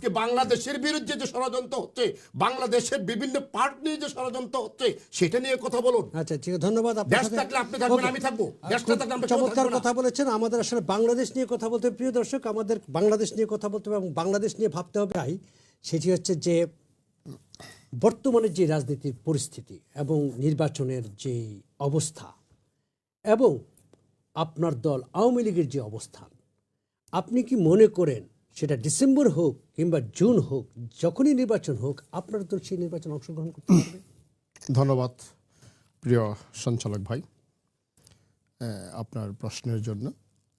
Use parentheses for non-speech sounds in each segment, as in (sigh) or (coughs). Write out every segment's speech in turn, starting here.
আজকে বাংলাদেশের বিরুদ্ধে যে ষড়যন্ত্র হচ্ছে বাংলাদেশের বিভিন্ন পার্ট নিয়ে যে ষড়যন্ত্র হচ্ছে সেটা নিয়ে কথা বলুন। আচ্ছা ঠিক আছে ধন্যবাদ চমৎকার কথা বলেছেন। আমাদের আসলে বাংলাদেশ নিয়ে কথা বলতে প্রিয় দর্শক আমাদের বাংলাদেশ নিয়ে কথা বলতে হবে এবং বাংলাদেশ নিয়ে ভাবতে হবে আই সেটি হচ্ছে যে বর্তমানে যে রাজনীতির পরিস্থিতি এবং নির্বাচনের যে অবস্থা এবং আপনার দল আওয়ামী লীগের যে অবস্থান আপনি কি মনে করেন সেটা ডিসেম্বর হোক কিংবা জুন হোক, যখনই নির্বাচন হোক, আপনার তো সেই নির্বাচন অংশগ্রহণ করতে (clears throat) ধন্যবাদ, প্রিয় সঞ্চালক ভাই আপনার প্রশ্নের জন্য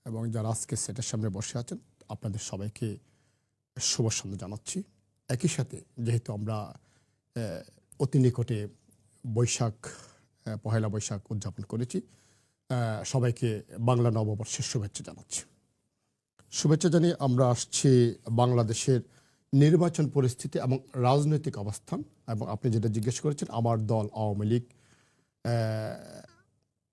এবং যারা আজকে সেটের সামনে বসে আছেন, আপনাদের সবাইকে শুভ সন্ধ্যা জানাচ্ছি। একই সাথে, যেহেতু আমরা অতি নিকটে বৈশাখ পহেলা বৈশাখ উদযাপন করেছি সবাইকে বাংলা নববর্ষের শুভেচ্ছা জানাচ্ছি। শুভেচ্ছা জানিয়ে আমরা আসছি বাংলাদেশের নির্বাচন পরিস্থিতি এবং রাজনৈতিক অবস্থান। এবং আপনি যেটা জিজ্ঞেস করেছেন আমার দল আওয়ামী লীগ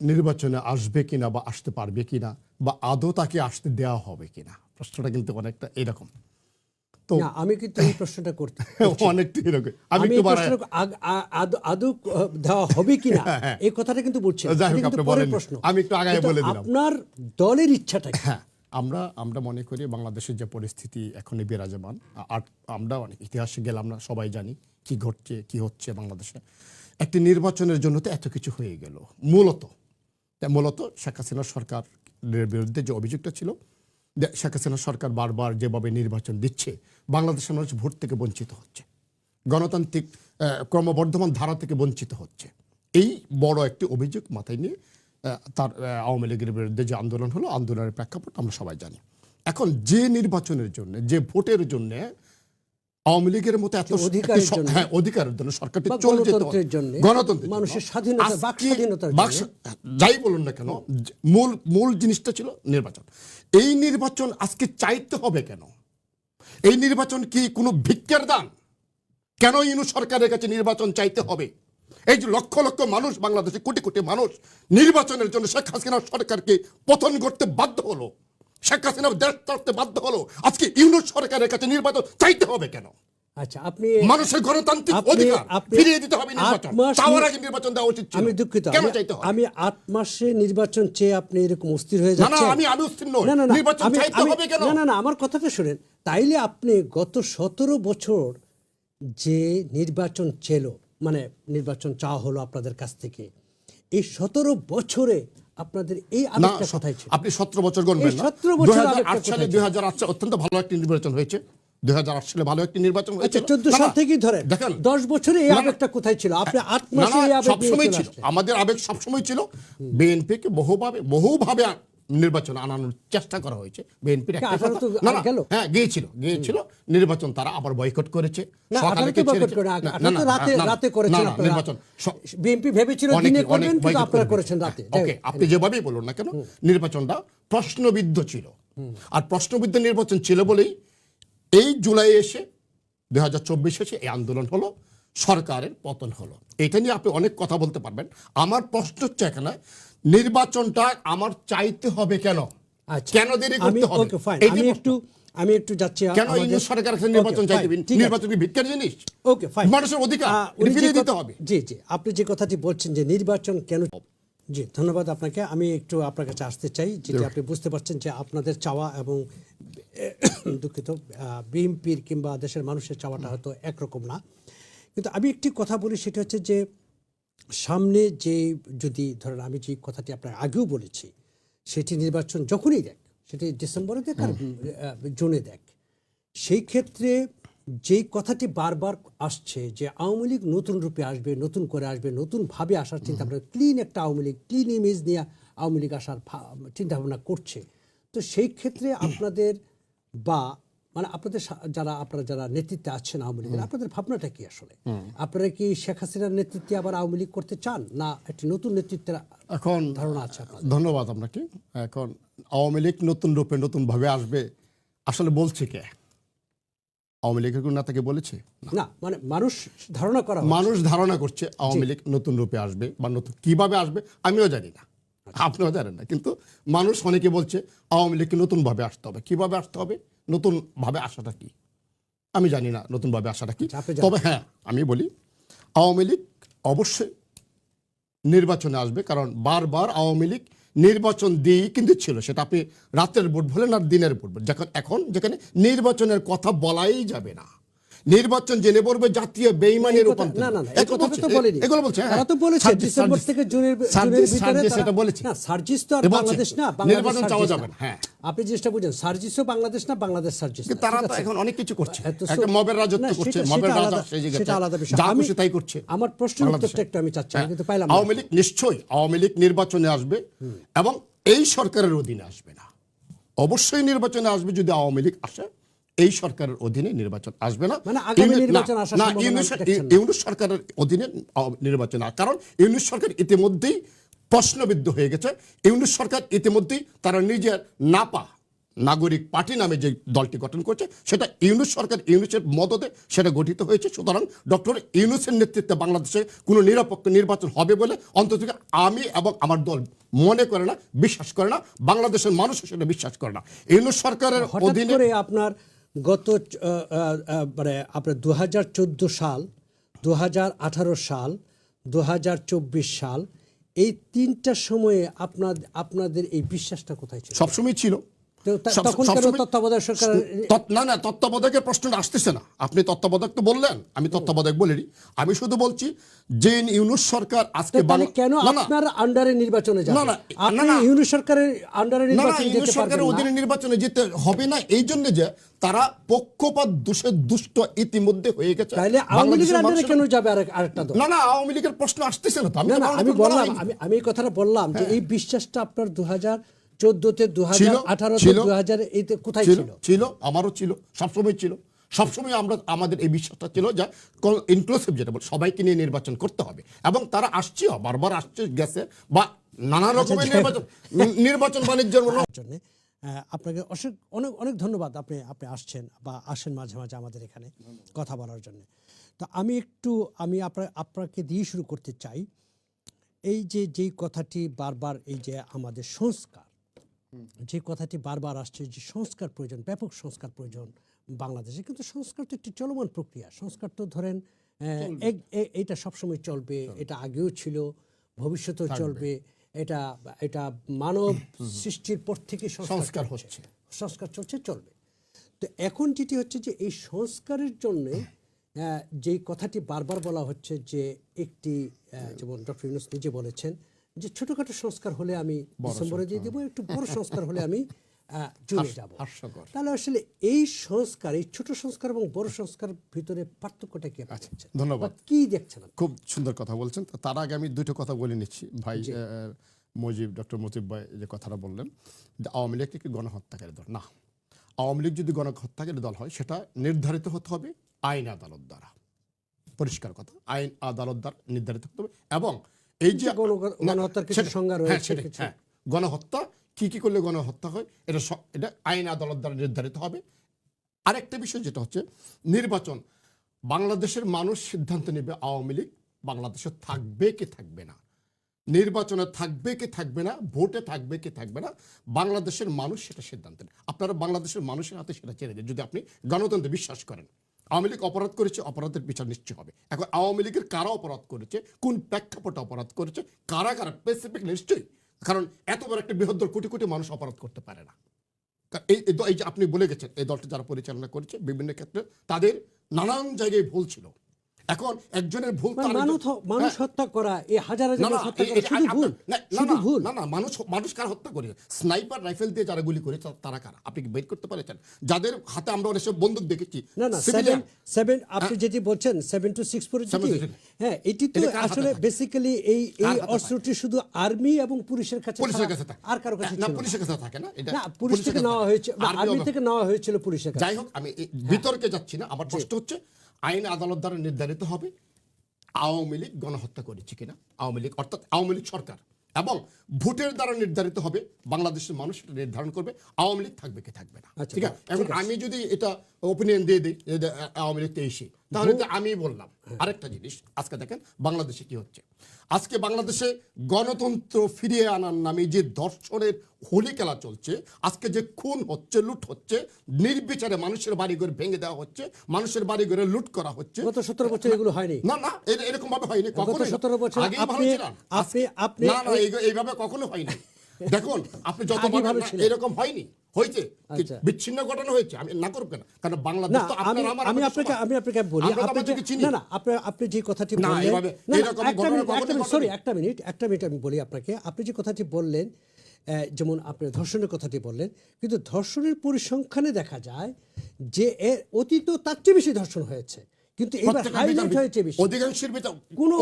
নির্বাচনে আসবে কিনা বা আসতে পারবে কিনা বা আদৌ তাকে আসতে দেওয়া হবে কিনা? প্রশ্নটা কিন্তু অনেকটা এরকম। তো আমি কিন্তু এই প্রশ্নটা করতে (laughs) অনেকটা এরকম। আমি আগ- আদ- দেওয়া হবে কিনা এই কথাটা কিন্তু বলছি আমি একটু আগায় বলে দিলাম। আপনার দলের ইচ্ছাটা হ্যাঁ। আমরা আমরা মনে করি বাংলাদেশের যে পরিস্থিতি এখনই বিরাজমান, আর আমরা অনেক ইতিহাসে গেলাম না, সবাই জানি কি ঘটছে, কি হচ্ছে বাংলাদেশে। একটি নির্বাচনের জন্য তো এত কিছু হয়ে গেল। মূলত মূলত শেখ হাসিনা সরকারের বিরুদ্ধে যে অভিযোগটা ছিল শেখ হাসিনা সরকার বারবার যেভাবে নির্বাচন দিচ্ছে, বাংলাদেশের মানুষ ভোট থেকে বঞ্চিত হচ্ছে। গণতান্ত্রিক ক্রমবর্ধমান ধারা থেকে বঞ্চিত হচ্ছে। এই বড় একটি অভিযোগ মাথায় নিয়ে তার আওয়ামী লীগের বিরুদ্ধে যে আন্দোলন হলো আন্দোলনের প্রেক্ষাপট আমরা সবাই জানি। এখন যে নির্বাচনের জন্য যে ভোটের জন্য আওয়ামী লীগের মতো এত। হ্যাঁ অধিকারের জন্য সরকারটি চলে যেত গণতন্ত্রের মানুষের স্বাধীনতা, বাক। স্বা- যাই বলুন না কেন মূল মূল জিনিসটা ছিল নির্বাচন। এই নির্বাচন আজকে চাইতে হবে কেন? এই নির্বাচন কি কোনো ভিক্ষার দান? কেন ইনু সরকারের কাছে নির্বাচন চাইতে হবে? এই যে লক্ষ লক্ষ মানুষ বাংলাদেশে কোটি কোটি মানুষ নির্বাচনের জন্য শেখ হাসিনা সরকারকে পতন করতে বাধ্য হলো। শেখ হাসিনা দেশ ছাড়তে বাধ্য হলো। আজকে ইউনুস সরকারের কাছে নির্বাচন চাইতে হবে কেন? আচ্ছা আপনি মানুষের গণতান্ত্রিক অধিকার ফিরিয়ে দিতে হবে নির্বাচন। আট মাস চাওয়ার নি- আগে নির্বাচন দেওয়া উচিত আমি দুঃখিত। কেন চাইতে হবে? আমি আট মাসে নির্বাচন চেয়ে আপনি এরকম অস্থির হয়ে না না আমি আমি অস্থির নই। না না না নির্বাচন চাইতে হবে কেন? না না না আমার কথাটা শুনেন। তাইলে আপনি গত সতেরো বছর যে নির্বাচন ছিল মানে নির্বাচন চাওয়া হলো আপনাদের কাছ থেকে। এই সতেরো বছরে আপনাদের এই না আবেগটা কোথায় ছিল? আপনি সতেরো বছর গণবেন না। 17 বছর দুই আবেগটা সালে দুই হাজার আট সালে অত্যন্ত ভালো একটি নির্বাচন হয়েছে। দুই হাজার আট সালে ভালো একটি নির্বাচন আচ্ছা হয়েছে চোদ্দ সাল থেকেই ধরেন। দেখেন। দশ বছরে এই। আবেগটা কোথায় ছিল? আপনি আট মাসে এই আবেগ সবসময় ছিল। আমাদের আবেগ সবসময় ছিল। বিএনপিকে বহুভাবে বহুভাবে নির্বাচন আনানোর চেষ্টা করা হয়েছে। বিএনপির। হ্যাঁ গিয়েছিল গিয়েছিল। নির্বাচন তারা আবার বয়কট করেছে। নির্বাচন বিএনপি ভেবেছিল আপনারা করেছেন রাতে। ওকে আপনি যেভাবেই বলুন না কেন নির্বাচনটা প্রশ্নবিদ্ধ ছিল। আর প্রশ্নবিদ্ধ নির্বাচন ছিল বলেই এই জুলাই এসে দুই হাজার চব্বিশ এসে এই আন্দোলন হলো সরকারের পতন হলো। এটা নিয়ে আপনি অনেক কথা বলতে পারবেন। আমার প্রশ্ন হচ্ছে এখানে নির্বাচনটা আমার চাইতে হবে কেন? আচ্ছা। কেন দেরি করতে হবে? আমি একটু আমি একটু যাচ্ছি কেন ইংলিশ সরকার নির্বাচন চাইতে নির্বাচন কি ভিক্ষার জিনিস? ওকে ফাইন মানুষের অধিকার ফিরিয়ে দিতে হবে। জি জি আপনি যে কথাটি বলছেন যে নির্বাচন কেন জি ধন্যবাদ আপনাকে। আমি একটু আপনার কাছে আসতে চাই যেটি আপনি বুঝতে পারছেন যে আপনাদের চাওয়া এবং (coughs) দুঃখিত বিএনপির কিংবা দেশের মানুষের চাওয়াটা হয়তো একরকম না। কিন্তু আমি একটি কথা বলি সেটা হচ্ছে যে সামনে যে যদি ধরেন আমি যে কথাটি আপনার আগেও বলেছি সেটি নির্বাচন যখনই দেখ সেটি ডিসেম্বরে দেখ আর জুনে দেখ সেই ক্ষেত্রে যেই কথাটি বারবার আসছে যে আওয়ামী লীগ নতুন রূপে আসবে নতুন করে আসবে নতুনভাবে আসার চিন্তা ভাবনা ক্লিন একটা আওয়ামী লীগ ক্লিন ইমেজ নিয়ে আওয়ামী লীগ আসার চিন্তা ভাবনা করছে। তো সেই ক্ষেত্রে আপনাদের বা মানে আপনাদের যারা আপনারা যারা নেতৃত্বে আছেন আওয়ামী লীগের আপনাদের ভাবনাটা কি আসলে? আপনারা কি শেখ হাসিনার নেতৃত্বে আবার আওয়ামী লীগ করতে চান? না একটি নতুন নেতৃত্বের এখন ধারণা আছে ধন্যবাদ আপনাকে। এখন আওয়ামী লীগ নতুন রূপে নতুন ভাবে আসবে আসলে বলছে কে? আওয়ামী লীগের কোন নেতাকে বলেছে? না। মানে মানুষ ধারণা করা মানুষ ধারণা করছে আওয়ামী লীগ নতুন রূপে আসবে বা নতুন কীভাবে আসবে আমিও জানি না। আপনিও জানেন না। কিন্তু মানুষ অনেকে বলছে আওয়ামী লীগকে নতুন ভাবে আসতে হবে। কীভাবে আসতে হবে? নতুন ভাবে আসাটা কি? আমি জানি না নতুনভাবে আসাটা কি। আচ্ছা, তবে হ্যাঁ আমি বলি আওয়ামী লীগ অবশ্যই নির্বাচনে আসবে কারণ বারবার আওয়ামী লীগ নির্বাচন দিয়েই কিন্তু ছিল। সেটা আপনি রাতের ভোট বলেন আর দিনের ভোট বলেন। যখন এখন যেখানে নির্বাচনের কথা বলাই যাবে না। নির্বাচন জেনে পড়বে জাতীয় বেইমানের রূপান্তর না না এগুলো তো বলেনি এগুলো বলছে হ্যাঁ। তারা তো বলেছে ডিসেম্বর থেকে জুনের জুনের ভিতরে এটা বলেছে না সার্জিস তো আর বাংলাদেশ না নির্বাচন চাওয়া যাবে না। হ্যাঁ। আপনি জিনিসটা বুঝেন সার্জিসও বাংলাদেশ না বাংলাদেশ সার্জিস তারা তো এখন অনেক কিছু করছে একটা মবের রাজত্ব করছে মবের রাজা সেজে সেটা আলাদা বিষয়। আমি- তাই করছে আমার বাংলাদেশে। উত্তরটা একটু আমি চাচ্ছি, হ্যাঁ। কিন্তু পাইলাম আওয়ামী লীগ নিশ্চয়ই আওয়ামী লীগ নির্বাচনে আসবে এবং এই সরকারের অধীনে আসবে না অবশ্যই নির্বাচনে আসবে যদি আওয়ামী লীগ আসে এই সরকারের অধীনে নির্বাচন আসবে না। মানে না, ইউনুস সরকারের অধীনে নির্বাচন কারণ ইউনুস সরকার ইতিমধ্যেই প্রশ্নবিদ্ধ হয়ে গেছে। ইউনুস সরকার ইতিমধ্যেই তারা নিজের নাপা নাগরিক পার্টি নামে যে দলটি গঠন করছে সেটা ইউনুস সরকার ইউনুসের মদতে সেটা গঠিত হয়েছে। সুতরাং ডক্টর ইউনুসের নেতৃত্বে বাংলাদেশে কোনো নিরপেক্ষ নির্বাচন হবে বলে অন্তত আমি এবং আমার দল মনে করে না বিশ্বাস করে না। বাংলাদেশের মানুষ সেটা বিশ্বাস করে না। ইউনুস সরকারের অধীনে আপনার গত মানে আপনার দু হাজার চোদ্দ সাল দু হাজার আঠারো সাল দু হাজার চব্বিশ সাল, এই তিনটা সময়ে আপনার আপনাদের এই বিশ্বাসটা কোথায় ছিল? সবসময় ছিল। না না তত্ত্বাবধায়কের প্রশ্নটা আসতেছে না। আপনি তত্ত্বাবধায়ক তো বললেন আমি তত্ত্বাবধায়ক বলিনি। আমি শুধু বলছি ইউনুস সরকার আজকে কেন আপনার আন্ডারে নির্বাচনে যাবে? না, না, সরকারের আন্ডারে না না নির্বাচনে যেতে সরকারের অধীনে নির্বাচনে যেতে হবে না এই জন্য যে তারা পক্ষপাত দোষে দুষ্ট ইতিমধ্যে হয়ে গেছে। তাহলে আওয়ামী লীগের আন্ডারে কেন যাবে আরেকটা দল? না না আওয়ামী লীগের প্রশ্ন আসতেছে না তো আমি বললাম আমি আমি এই কথাটা বললাম যে এই বিশ্বাসটা আপনার দু হাজার চোদ্দতে দু হাজার ছিল, আঠারোতে দু হাজার এইতে কোথায় ছিল ছিল? ছিল আমারও ছিল সবসময় ছিল। সবসময় আমরা আমাদের এই বিশ্বাসটা ছিল যা ইনক্লুসিভ যেটা বল সবাইকে নিয়ে নির্বাচন করতে হবে। এবং তারা আসছেও বারবার আসছে গেছে বা নানা রকমের নির্বাচন নির্বাচন বাণিজ্যের জন্য আপনাকে অনেক অনেক অনেক ধন্যবাদ আপনি আপনি আসছেন বা আসেন মাঝে মাঝে আমাদের এখানে কথা বলার জন্য। তো আমি একটু আমি আপনার আপনাকে দিয়ে শুরু করতে চাই। এই যে যেই কথাটি বারবার এই যে আমাদের সংস্কার যে কথাটি বারবার আসছে যে সংস্কার প্রয়োজন ব্যাপক সংস্কার প্রয়োজন বাংলাদেশে। কিন্তু সংস্কার তো একটি চলমান প্রক্রিয়া। সংস্কার তো ধরেন এটা সবসময় চলবে এটা আগেও ছিল ভবিষ্যতেও চলবে এটা এটা মানব সৃষ্টির পর থেকে সংস্কার হচ্ছে। সংস্কার চলছে চলবে। তো এখন যেটি হচ্ছে যে এই সংস্কারের জন্য যেই কথাটি বারবার বলা হচ্ছে যে একটি আহ, যেমন ডক্টর ইউনুস নিজে বলেছেন যে ছোটখাটো সংস্কার হলে আমি ডিসেম্বরে দিয়ে দেবো একটু বড় সংস্কার হলে আমি (laughs) জুনে যাব। তাহলে আসলে এই সংস্কার এই ছোট সংস্কার এবং বড় সংস্কার ভিতরে পার্থক্যটা কি দেখছেন? আচ্ছা, ধন্যবাদ। কি দেখছেন খুব সুন্দর কথা বলছেন। তার আগে আমি দুটো কথা বলে নিচ্ছি। ভাই মুজিব ডক্টর মুজিব ভাই যে কথাটা বললেন যে আওয়ামী লীগ একটি গণহত্যাকারী দল। না আওয়ামী লীগ যদি গণহত্যাকারী দল হয় সেটা নির্ধারিত হতে হবে আইন আদালত দ্বারা। পরিষ্কার কথা আইন আদালত দ্বারা নির্ধারিত হতে হবে এবং এই যে গণহত্যার কিছু সংজ্ঞা হ্যাঁ, রয়েছে, হ্যাঁ। গণহত্যা কি কি করলে গণহত্যা হয় এটা এটা আইন আদালত দ্বারা নির্ধারিত হবে। আরেকটা বিষয় যেটা হচ্ছে নির্বাচন বাংলাদেশের মানুষ সিদ্ধান্ত নেবে আওয়ামী লীগ বাংলাদেশে থাকবে কি থাকবে না। নির্বাচনে থাকবে কি থাকবে না ভোটে থাকবে কি থাকবে না বাংলাদেশের মানুষ সেটা সিদ্ধান্ত নেয় আপনারা বাংলাদেশের মানুষের হাতে সেটা ছেড়ে দেন যদি আপনি গণতন্ত্রে বিশ্বাস করেন। আওয়ামী লীগ অপরাধ করেছে, অপরাধের বিচার নিশ্চয় হবে। এখন আওয়ামী লীগের কারা অপরাধ করেছে? কোন প্রেক্ষাপটে অপরাধ করেছে? কারা কারা? স্পেসিফিক নিশ্চয়ই। কারণ এত বড় একটা বৃহত্তর কোটি কোটি মানুষ অপরাধ করতে পারে না। এই এই যে আপনি বলে গেছেন, এই দলটা যারা পরিচালনা করেছে বিভিন্ন ক্ষেত্রে, তাদের নানান জায়গায় ভুল ছিল। এখন একজনের ভুল মানে মানুষ হ্যাঁ। হত্যা করা এই হাজার হাজার ভুল না, না, ভুল। না, না, মানুষ মানুষ কার হত্যা করে? স্নাইপার রাইফেল দিয়ে যারা গুলি করে তারা কারা? আপনি কি বের করতে পারেছেন? যাদের হাতে আমরা অনেক বন্দুক দেখেছি না না সেভেন সেভেন আপনি যেটি বলছেন সেভেন টু সিক্স পরে Seven যেটি to six। হ্যাঁ এটি তো আসলে? বেসিক্যালি এই এই? অস্ত্রটি শুধু আর্মি এবং পুলিশের কাছে পুলিশের কাছে থাকে। আর কারও কাছে না পুলিশের কাছে থাকে না এটা না পুলিশ থেকে নেওয়া হয়েছে আর্মি থেকে নেওয়া হয়েছিল পুলিশের কাছে। যাই হোক আমি বিতর্কে যাচ্ছি না আমার প্রশ্ন হচ্ছে আইন আদালত দ্বারা নির্ধারিত হবে আওয়ামী লীগ গণহত্যা করেছে কিনা। আওয়ামী লীগ অর্থাৎ আওয়ামী লীগ সরকার। এবং ভোটের দ্বারা নির্ধারিত হবে বাংলাদেশের মানুষ এটা নির্ধারণ করবে আওয়ামী লীগ থাকবে কি থাকবে না। আচ্ছা, ঠিক আছে? এখন আমি যদি এটা ওপিনিয়ন দিয়ে দিই আওয়ামী লীগ তেইশে। তাহলে তো আমি বললাম। আরেকটা জিনিস আজকে দেখেন বাংলাদেশে কি হচ্ছে। আজকে বাংলাদেশে গণতন্ত্র ফিরিয়ে আনার নামে যে দর্শনের হোলি খেলা চলছে আজকে যে খুন হচ্ছে লুট হচ্ছে নির্বিচারে মানুষের বাড়িঘর ভেঙে দেওয়া হচ্ছে মানুষের বাড়িঘরে লুট করা হচ্ছে। গত সতেরো বছর এগুলো হয়নি। না না এরকম ভাবে হয়নি কখনো 17 বছর ভালো আপনি- আপনি- আপনি- না না এইভাবে কখনো হয়নি। দেখুন আপনি যত ছিলেন। এরকম হয়নি। হয়েছে। আচ্ছা। বিচ্ছিন্ন ঘটনা হয়েছে? আমি না করব কেন? কারণ বাংলাদেশ তো আপনার আমার আমি আপনাকে আমি আপনাকে বলি আপনি আমাদেরকে যে- চিনি। না না আপনি আপনি যে কথাটি বললেন একটা মিনিট সরি একটা মিনিট একটা মিনিট আমি বলি আপনাকে। আপনি যে কথাটি বললেন যেমন আপনি ধর্ষণের কথাটি বললেন কিন্তু ধর্ষণের পরিসংখ্যানে দেখা যায় যে এর অতীত তার চেয়ে বেশি ধর্ষণ হয়েছে। কিন্তু এবার হাইলাইট হয়েছে বেশি। অধিকাংশের বিচার কোনো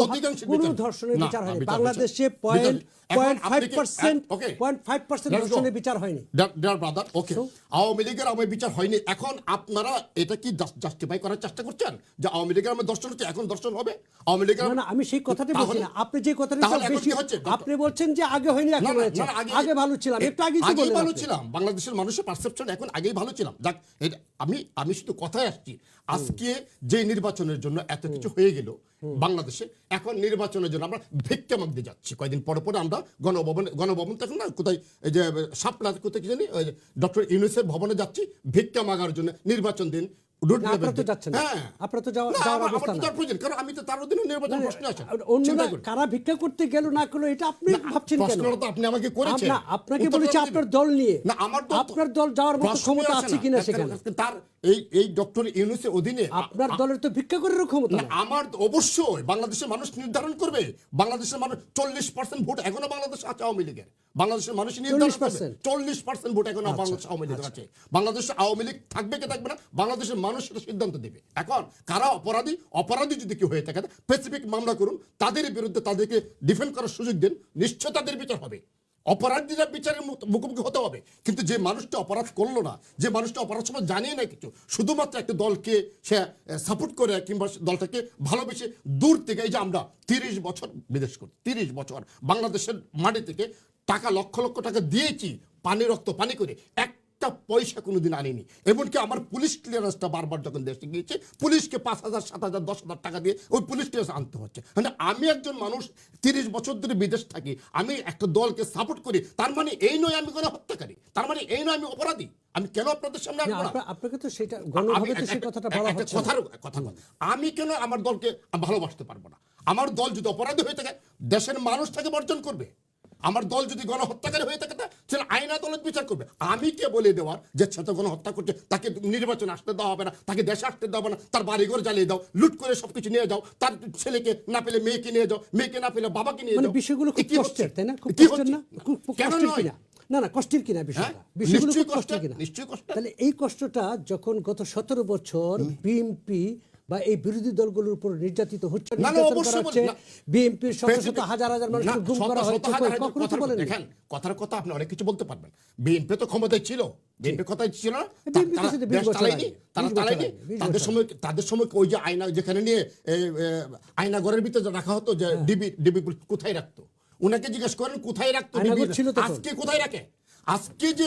কোনো ধর্ষণের বিচার হয়নি। বাংলাদেশে point point five percent point five percent ধর্ষণের বিচার হয়নি। ডিয়ার ব্রাদার ওকে আওয়ামী লীগের আমার বিচার হয়নি। এখন আপনারা এটা কি জাস্টিফাই করার চেষ্টা করছেন? যে আওয়ামী লীগের আমার দর্শন হচ্ছে এখন দর্শন হবে? আওয়ামী লীগের না না আমি সেই কথাটি বলছি না আপনি যে কথাটি বেশি আপনি বলছেন যে আগে হয়নি এখন হয়েছে। আগে ভালো ছিলাম। একটু আগে তো আগেই বললেন ভালো ছিলাম। বাংলাদেশের মানুষের পারসেপশন এখন আগেই ভালো ছিলাম। যাক আমি আমি শুধু কথায় আসছি। আজকে যে নির্বাচনের জন্য এত কিছু হয়ে গেল বাংলাদেশে। এখন নির্বাচনের জন্য আমরা ভিক্ষা মাগতে যাচ্ছি। কয়েকদিন পর পরে আমরা গণভবন গণভবন তখন না কোথায় এই যে সাপলা কোথায় কি জানি ডক্টর ইউনুসের ভবনে যাচ্ছি ভিক্ষা মাগার জন্য নির্বাচন দিন। হ্যাঁ। আপনারা তো যাওয়া- না, যাওয়ার আমার- অবস্থা আমার তো না। যাওয়ার প্রয়োজন কারণ আমি তো তার অধীনে নির্বাচন প্রশ্ন আছে। অন্যরা কারা ভিক্ষা করতে গেল না করল এটা আপনি ভাবছেন কেন? আপনি আমাকে করেছেন। আপনাকে বলেছি আপনার দল নিয়ে। না আমার আপনার দল যাওয়ার মতো ক্ষমতা আছে কিনা সেখানে? তার এই এই ডক্টর ইউনুসের অধীনে আপনার দলের তো ভিক্ষা করারও ক্ষমতা আমার অবশ্যই বাংলাদেশের মানুষ নির্ধারণ করবে। বাংলাদেশের মানুষ চল্লিশ পার্সেন্ট ভোট এখনও বাংলাদেশ আছে আওয়ামী লীগের। বাংলাদেশের মানুষ নির্ধারণ করবে। চল্লিশ পার্সেন্ট ভোট এখনও বাংলাদেশ আওয়ামী লীগের আছে। বাংলাদেশে আওয়ামী লীগ থাকবে কি থাকবে না? বাংলাদেশের মানুষ সেটা সিদ্ধান্ত দেবে। এখন কারা অপরাধী? অপরাধী যদি কেউ হয়ে থাকে স্পেসিফিক মামলা করুন, তাদের বিরুদ্ধে তাদেরকে ডিফেন্ড করার সুযোগ দিন, নিশ্চয় তাদের বিচার হবে। অপরাধীরা বিচারের মুখোমুখি হতে হবে। কিন্তু যে মানুষটা অপরাধ করল না, যে মানুষটা অপরাধ সময় জানিয়ে না কিছু, শুধুমাত্র একটা দলকে সে সাপোর্ট করে কিংবা দলটাকে ভালোবেসে দূর থেকে, এই যে আমরা তিরিশ বছর, বিদেশ করি, তিরিশ বছর বাংলাদেশের মাটি থেকে টাকা, লক্ষ লক্ষ টাকা দিয়েছি, পানি, রক্ত, পানি করে একটা পয়সা কোনোদিন আনিনি। এমনকি আমার পুলিশ ক্লিয়ারেন্সটা বারবার যখন দেশে গিয়েছে পুলিশকে পাঁচ হাজার সাত হাজার দশ হাজার টাকা দিয়ে ওই পুলিশ ক্লিয়ারেন্স আনতে হচ্ছে। মানে আমি একজন মানুষ তিরিশ বছর ধরে বিদেশ থাকি আমি একটা দলকে সাপোর্ট করি তার মানে এই নয় আমি কোনো হত্যাকারী তার মানে এই নয় আমি অপরাধী। আমি কেন আপনাদের সামনে আপনাকে তো সেটা গণভাবে তো সেই কথাটা বলা হচ্ছে কথার কথা। আমি কেন আমার দলকে ভালোবাসতে পারব না? আমার দল যদি অপরাধী হয়ে থাকে দেশের মানুষ তাকে বর্জন করবে। আমার দল যদি গণহত্যাকারী হয়ে থাকে সেটা আইন আদালত বিচার করবে। আমি কে বলে দেওয়ার যে সে তো গণহত্যা করছে তাকে নির্বাচনে আসতে দেওয়া হবে না তাকে দেশে আসতে দেওয়া হবে না তার বাড়িঘর জ্বালিয়ে দাও লুট করে সবকিছু নিয়ে যাও তার ছেলেকে না পেলে মেয়েকে নিয়ে যাও মেয়েকে না পেলে বাবাকে নিয়ে মানে যাও। বিষয়গুলো কি হচ্ছে? কষ্টের তাই না? কেন নয়? না না কষ্টের কিনা বিষয়টা? হ্যাঁ? বিষয়গুলো কষ্টের কিনা? নিশ্চয়ই কষ্টের। তাহলে এই কষ্টটা যখন গত সতেরো বছর বিএনপি বা এই বিরোধী দলগুলোর উপর নির্যাতিত হচ্ছে হচ্ছে। বিএনপির শত শত হাজার হাজার মানুষকে গুম করা কই- কখনো তো বলেন? দেখেন কথার কথা আপনি অনেক কিছু বলতে পারবেন। বিএনপি তো ক্ষমতায় ছিল। বিএনপি কথাই ছিল না। তা- BNP তো তারা শুধু 20 দেশ বছর চালায়নি আগে, তারা 20 বছর চালায়নি। আগে, 20 তাদের সময় তাদের সময় ওই যে আয়না যেখানে নিয়ে এ, এ, আয়না ঘরের ভিতরে রাখা হতো যে। ডিবি ডিবি কোথায় রাখতো? ওনাকে জিজ্ঞেস করেন কোথায় রাখতো ছিল আজকে কোথায় রাখে? আজকে যে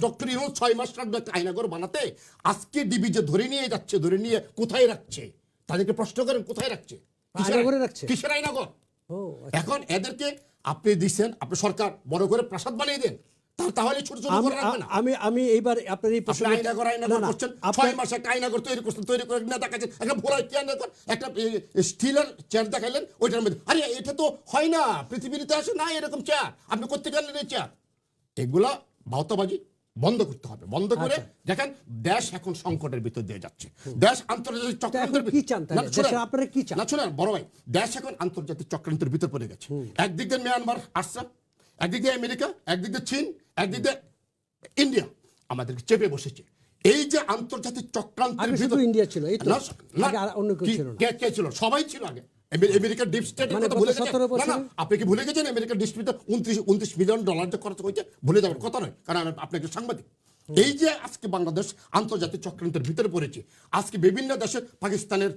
ডক্টর ইউনুস ছয় মাস একটা আয়নাঘর বানাতে আজকে ডিবি যে ধরে নিয়ে যাচ্ছে ধরে নিয়ে কোথায় রাখছে? তাদেরকে প্রশ্ন করেন কোথায় রাখছে? কিসের আয়নাঘর ও এখন এদেরকে আপনি দিচ্ছেন আপনি সরকার বড় করে প্রাসাদ বানিয়ে দেন। তাহলে ছোট ছোট করে রাখবে না। আমি আমি এইবার আপনার এই আপনি প্রসঙ্গে- আয়না ঘর আয়না না, ঘর না, করছেন ছয় মাসে একটা তৈরি করছেন তৈরি করে না দেখাচ্ছেন একটা কি স্টিলের চেয়ার দেখাইলেন ওইটার মধ্যে। আরে এটা তো হয় না পৃথিবীর ইতিহাসে না এরকম চেয়ার। আপনি করতে গেলেন এই চেয়ার? এগুলা ভাওতাবাজি বন্ধ করতে হবে। বন্ধ করে আচ্ছা। দেখেন দেশ এখন সংকটের ভিতর দিয়ে যাচ্ছে। দেশ আন্তর্জাতিক চক্রান্তের কি চান আপনারা কি চান? না শুনেন বড় ভাই দেশ এখন আন্তর্জাতিক চক্রান্তের ভিতর পড়ে গেছে। একদিক দিয়ে মিয়ানমার আসছে একদিক দিয়ে আমেরিকা একদিক দিয়ে চীন একদিক দিয়ে ইন্ডিয়া আমাদেরকে চেপে বসেছে। এই যে আন্তর্জাতিক চক্রান্তের ভিতর ইন্ডিয়া ছিল, এই তো। অন্য কেউ ছিল না। কে কে ছিল? সবাই ছিল আগে। আমেরিকার ডিপ স্টেটের মানে কথা ভুলে গেছেন না না আপনি কি ভুলে গেছেন আমেরিকার ডিপ স্টেটে উনত্রিশ উনত্রিশ মিলিয়ন ডলার যে খরচ হয়েছে? ভুলে যাওয়ার কথা নয় কারণ সাংবাদিক। এই যে আজকে বাংলাদেশ আন্তর্জাতিক চক্রান্তের ভিতরে পড়েছে আজকে বিভিন্ন দেশে পাকিস্তানের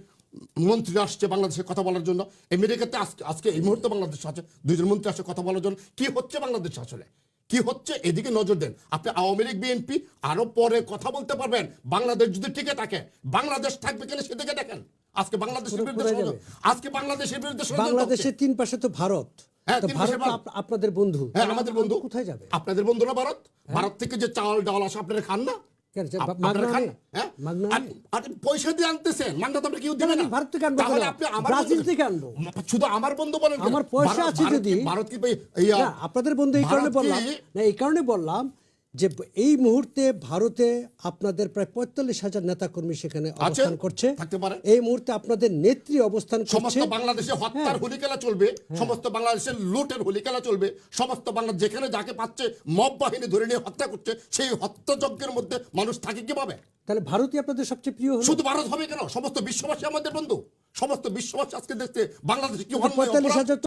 মন্ত্রী আসছে বাংলাদেশের কথা বলার জন্য। আমেরিকাতে আজকে আজকে এই মুহূর্তে বাংলাদেশ আছে দুইজন মন্ত্রী আসছে কথা বলার জন্য। কি হচ্ছে বাংলাদেশ আসলে? কি হচ্ছে? এদিকে নজর দেন। আপনি আওয়ামী লীগ বিএনপি আরও পরে কথা বলতে পারবেন। বাংলাদেশ যদি টিকে থাকে বাংলাদেশ থাকবে কিনা সেদিকে দেখেন? আজকে বাংলাদেশের বিরুদ্ধে। আজকে বাংলাদেশের বিরুদ্ধে বাংলাদেশের তিন পাশে তো ভারত। হ্যাঁ, আপনাদের বন্ধু। হ্যাঁ আমাদের বন্ধু। কোথায় যাবে? আপনাদের বন্ধু না ভারত? ভারত থেকে যে চাল ডাল আসে আপনারা খান না? হ্যাঁ? পয়সা দিয়ে তো কেউ দিবে না। ভারত থেকে আনব আপনি আমার ব্রাজিল বন্ধু- থেকে আনব। শুধু আমার বন্ধু বলেন? আমার পয়সা আছে যদি ভারত কি আপনাদের বন্ধু এই কারণে বললাম। না এই কারণে বললাম যে এই মুহূর্তে ভারতে আপনাদের প্রায় পঁয়তাল্লিশ হাজার নেতাকর্মী সেখানে অবস্থান করছে। এই মুহূর্তে আপনাদের নেত্রী অবস্থান করছে। সমস্ত বাংলাদেশে হত্যার হ্যাঁ। হোলি খেলা চলবে সমস্ত বাংলাদেশের লুটের হোলি খেলা চলবে সমস্ত বাংলা যেখানে যাকে পাচ্ছে মব বাহিনী ধরে নিয়ে হত্যা করছে সেই হত্যাযজ্ঞের মধ্যে মানুষ থাকে কীভাবে? তাহলে ভারতই আপনাদের সবচেয়ে প্রিয় শুধু ভারত হবে কেন? সমস্ত বিশ্ববাসী আমাদের বন্ধু। সমস্ত বিশ্ববাসী আজকে দেখতে বাংলাদেশ কি